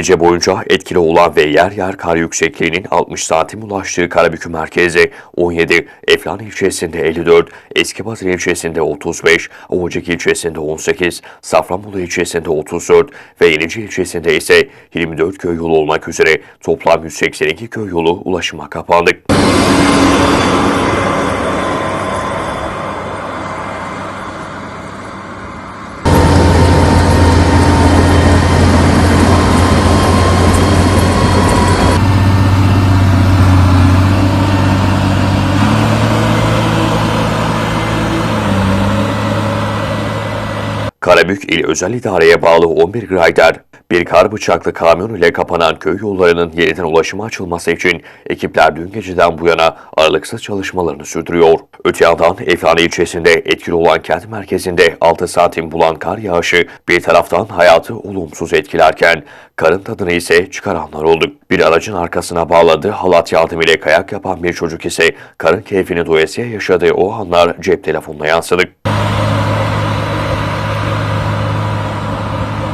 Gece boyunca etkili olan ve yer yer kar yüksekliğinin 60 santim ulaştığı Karabükü merkezde 17, Eflan ilçesinde 54, Eskibazır ilçesinde 35, Ovacık ilçesinde 18, Safranbolu ilçesinde 34 ve Yenici ilçesinde ise 24 köy yolu olmak üzere toplam 182 köy yolu ulaşıma kapandı. Karabük İl Özel İdare'ye bağlı 11 grayder, bir kar bıçaklı kamyon ile kapanan köy yollarının yeniden ulaşıma açılması için ekipler dün geceden bu yana aralıksız çalışmalarını sürdürüyor. Öte yandan Eflane ilçesinde etkili olan kent merkezinde 6 santim bulan kar yağışı bir taraftan hayatı olumsuz etkilerken karın tadını ise çıkaranlar oldu. Bir aracın arkasına bağladığı halat yardımıyla kayak yapan bir çocuk ise karın keyfini doyasıya yaşadığı o anlar cep telefonuna yansıdı.